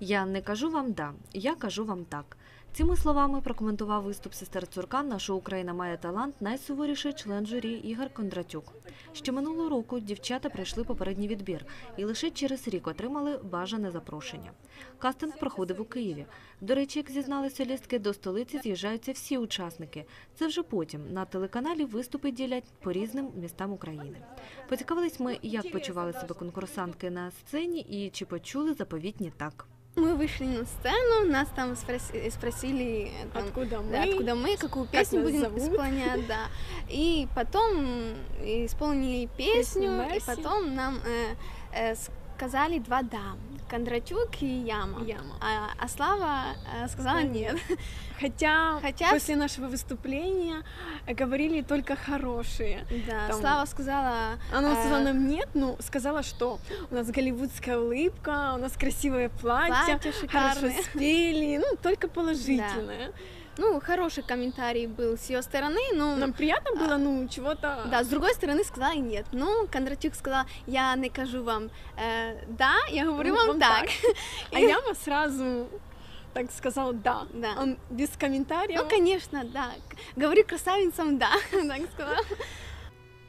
Я не кажу вам да, я кажу вам так. Цими словами прокоментував виступ сестер Цуркан на шоу Україна має талант найсуворіший член журі Ігор Кондратюк. Ще минулого року дівчата пройшли попередній відбір і лише через рік отримали бажане запрошення. Кастинг проходив у Києві. До речі, як зізнали солістки, до столиці з'їжджаються всі учасники. Це вже потім на телеканалі виступи ділять по різним містам України. Поцікавились ми, як почували себе конкурсантки на сцені і чи почули заповітні так. Мы вышли на сцену, нас там спроси- спросили, э, там, Откуда мы? да, откуда мы, какую как песню будем зовут. исполнять, да. И потом исполнили песню, Песню и потом нам э, э, сказали два да, Кондратюк и Яма. Яма. А, а Слава э, сказала нет. Хотя, Хотя- после нашего выступления говорили только хорошие. Да, Там- Слава сказала... Она э, сказала нам нет, но сказала, что у нас голливудская улыбка, у нас красивое платье, Платье хорошо шикарное. спели, ну, только положительное Ну, хороший комментарий был с ее стороны, но... Нам приятно было, ну, чего-то... Да, с другой стороны сказала нет. Ну, Кондратюк сказала, я не кажу вам э, да, я говорю Ну, вам, вам так. А Яма сразу так сказал да. Да. Он без комментариев. Ну, конечно, да. К- Говорю красавицам да, так сказала.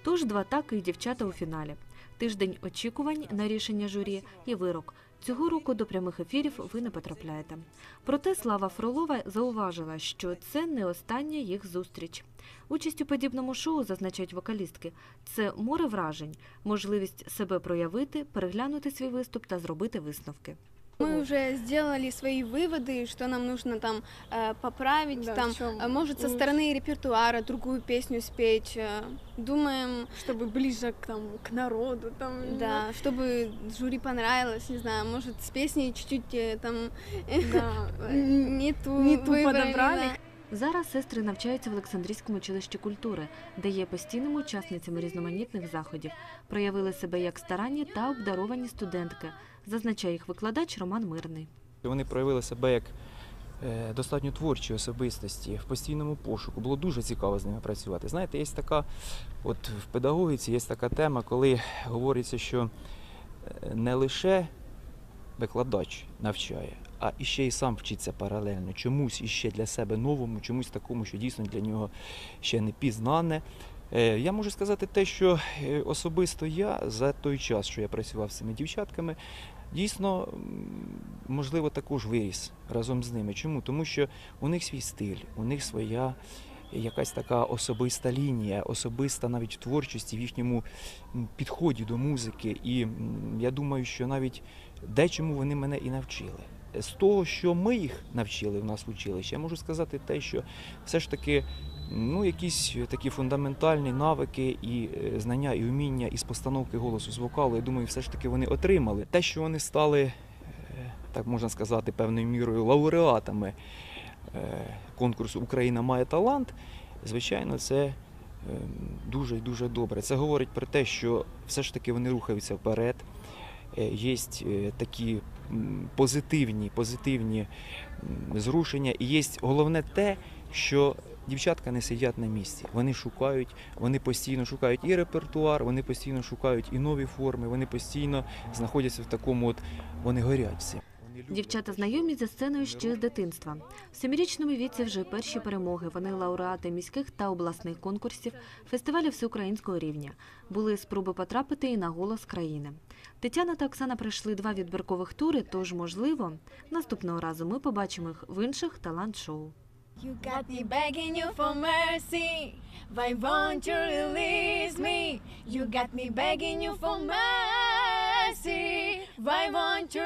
Тож два так і дівчата у фіналі. Тиждень очікувань на рішення журі і вирок. Цього року до прямих ефірів ви не потрапляєте. Проте Слава Фролова зауважила, що це не остання їх зустріч. Участь у подібному шоу, зазначають вокалістки, це море вражень, можливість себе проявити, переглянути свій виступ та зробити висновки. Мы уже сделали свои выводы, что нам нужно там э, поправить, Да, там, э, может, со стороны репертуара другую песню спеть. э, Думаем, Чтобы ближе к, там, к народу. Там, да, чтобы жюри понравилось, не знаю, может, с песней чуть-чуть там Да. не ту, Не ту подобрали. да. Зараз сестри навчаються в Олександрійському училищі культури, де є постійними учасницями різноманітних заходів. Проявили себе як старанні та обдаровані студентки, зазначає їх викладач Роман Мирний. Вони проявили себе як е, достатньо творчі особистості в постійному пошуку. Було дуже цікаво з ними працювати. Знаєте, є така, от в педагогіці є така тема, коли говориться, що е, не лише викладач навчає, а іще і сам вчиться паралельно. Чомусь іще для себе новому, чомусь такому, що дійсно для нього ще не пізнане. Е, Я можу сказати те, що е, особисто я за той час, що я працював з цими дівчатками, дійсно, можливо, також виріс разом з ними. Чому? Тому що у них свій стиль, у них своя якась така особиста лінія, особиста навіть в творчості, в їхньому підході до музики. І я думаю, що навіть дечому вони мене і навчили. З того, що ми їх навчили в нас в училищі, я можу сказати те, що все ж таки ну, якісь такі фундаментальні навики і е, знання, і вміння із постановки голосу з вокалу, я думаю, все ж таки вони отримали. Те, що вони стали, е, так можна сказати, певною мірою лауреатами е, конкурсу Україна має талант, звичайно, це дуже і дуже добре. Це говорить про те, що все ж таки вони рухаються вперед. Є такі позитивні, позитивні зрушення, і є головне те, що дівчатка не сидять на місці. Вони шукають, вони постійно шукають і репертуар, вони постійно шукають і нові форми, вони постійно знаходяться в такому, от вони горять всім. Дівчата знайомі зі сценою ще з дитинства. В семирічному віці вже перші перемоги. Вони лауреати міських та обласних конкурсів, фестивалів всеукраїнського рівня. Були спроби потрапити і на голос країни. Тетяна та Оксана пройшли два відбіркових тури, тож, можливо, наступного разу ми побачимо їх в інших талант-шоу. You got me begging you for mercy. Why won't you release me? You got me begging you for mercy. Why won't you